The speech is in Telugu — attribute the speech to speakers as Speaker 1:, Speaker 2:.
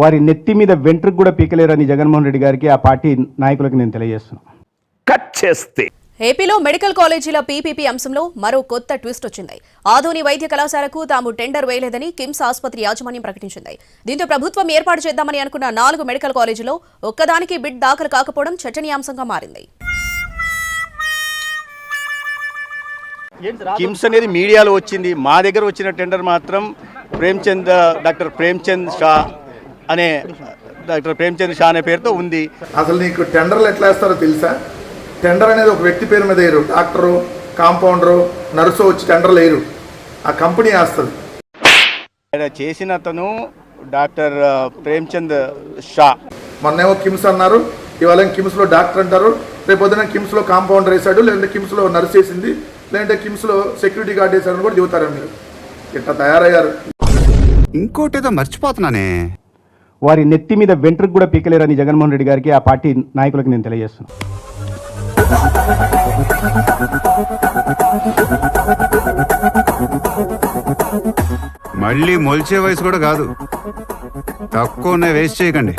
Speaker 1: వారి నెత్తి మీద వెంట్రుకు కూడా పీకలేరని జగన్మోహన్ రెడ్డి గారికి ఆ పార్టీ నాయకులకు నేను తెలియజేస్తున్నాను
Speaker 2: కట్ చేస్తే.
Speaker 3: ఏపీలో మెడికల్ కాలేజీల పీపీపీ అంశంలో మరో కొత్త ట్విస్ట్ వచ్చింది. ఆధుని వైద్య కళాశాలకు తాము టెండర్ వేయలేదని కిమ్స్ ఆసుపత్రి యాజమాన్యం ప్రకటించింది. దీంతో ప్రభుత్వం ఏర్పాటు చేద్దామని అనుకున్న నాలుగు మెడికల్ కాలేజీలో ఒక్కదానికి బిడ్ దాఖలు కాకపోవడం చర్చనీయాంశంగా మారింది.
Speaker 1: కిమ్స్ అనేది మీడియాలో వచ్చింది. మా దగ్గర వచ్చిన టెండర్ మాత్రం ప్రేమ్చంద్ డాక్టర్ ప్రేమ్చంద్ షా అనే డాక్టర్ ప్రేమ్చంద్ షా అనే పేరుతో ఉంది.
Speaker 4: అసలు నీకు టెండర్లు ఎట్లా వేస్తారో తెలుసా? టెండర్ అనేది ఒక వ్యక్తి పేరు మీద వేయరు. డాక్టరు కాంపౌండరు నర్సు వచ్చి టెండర్లు వేయరు. ఆ కంపెనీ వేస్తుంది.
Speaker 1: ఆయన చేసిన అతను డాక్టర్ ప్రేమ్చంద్ షా.
Speaker 4: మొన్నేమో కిమ్స్ అన్నారు. ఇవాళ కిమ్స్లో డాక్టర్ అంటారు. రేపు పొద్దున కిమ్స్లో కాంపౌండర్ వేసాడు లేదంటే కిమ్స్లో నర్స్ వేసింది. లేదంటే కిమ్స్లో సెక్యూరిటీ గార్డ్ వేసాడని కూడా చెబుతారు మీరు? ఇట్లా తయారయ్యారు?
Speaker 5: ఇంకోటేదో మర్చిపోతున్నానే.
Speaker 1: వారి నెత్తి మీద వెంట్రుకు కూడా పీకలేరని జగన్మోహన్ రెడ్డి గారికి ఆ పార్టీ నాయకులకు నేను తెలియజేస్తున్నాను
Speaker 5: మళ్ళీ మొలిచే వయసు కూడా కాదు. తక్కువ వేస్ట్ చేయకండి.